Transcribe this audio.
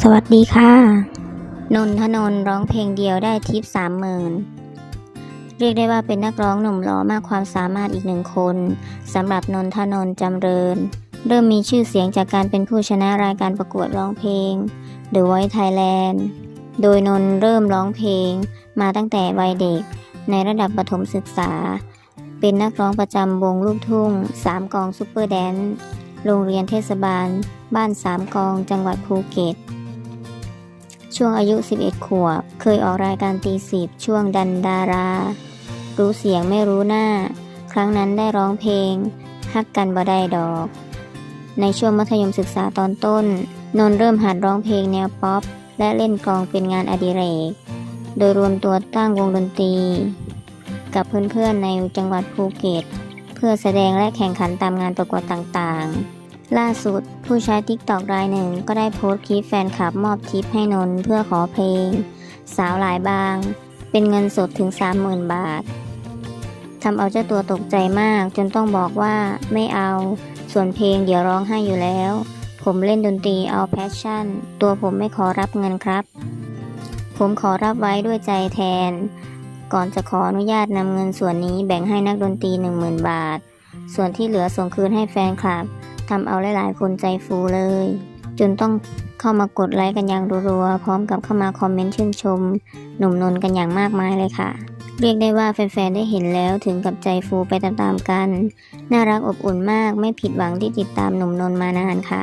สวัสดีค่ะ นนทนนร้องเพลงเดียวได้ทิปสามหมื่นเรียกได้ว่าเป็นนักร้องหนุ่มหล่อมากความสามารถอีกหนึ่งคนสำหรับนนทนนจำเริญ เริ่มมีชื่อเสียงจากการเป็นผู้ชนะรายการประกวดร้องเพลง The Voice Thailand โดยนนเริ่มร้องเพลงมาตั้งแต่วัยเด็ก ในระดับประถมศึกษา เป็นนักร้องประจำวงลูกทุ่งสามกองซูเปอร์แดนซ์ โรงเรียนเทศบาล บ้านสามกอง จังหวัดภูเก็ต ช่วงอายุ 11 ขวบ เคยออกรายการตีสิบช่วงดันดารา รู้เสียงไม่รู้หน้า ครั้งนั้นได้ร้องเพลง ฮักกันบ่ได้ดอก ในช่วงมัธยมศึกษาตอนต้น นนท์เริ่มหัดร้องเพลงแนวป๊อป และเล่นกลองเป็นงานอดิเรก โดยรวมตัวตั้งวงดนตรี กับเพื่อนๆในจังหวัดภูเก็ต เพื่อแสดงและแข่งขันตามงานประกวดต่างๆ ล่าสุดผู้ใช้ TikTok รายหนึ่งก็ได้โพสต์คลิปแฟนคลับมอบทิปให้นนเพื่อขอเพลง สาวหลายบาง เป็นเงินสดถึง 30,000 บาททำเอาเจ้าตัวตกใจมากจนต้องบอกว่าไม่เอา ส่วนเพลงเดี๋ยวร้องให้อยู่แล้ว ผมเล่นดนตรีเอาแพชชั่น ตัวผมไม่ขอรับเงินครับ ผมขอรับไว้ด้วยใจแทน ก่อนจะขออนุญาตนำเงินส่วนนี้แบ่งให้นักดนตรี 10,000 บาท ส่วนที่เหลือส่งคืนให้แฟนคลับทำเอาหลายๆ คนใจฟูเลย จนต้องเข้ามากดไลค์กันอย่างรัวๆพร้อมกับเข้ามาคอมเมนต์ชื่นชม หนุ่มนน์กันอย่างมากมายเลยค่ะ เรียกได้ว่าแฟนๆได้เห็นแล้วถึงกับใจฟูไปตามๆกัน น่ารักอบอุ่นมากไม่ผิดหวังที่ติดตามหนุ่มนน์มานานค่ะ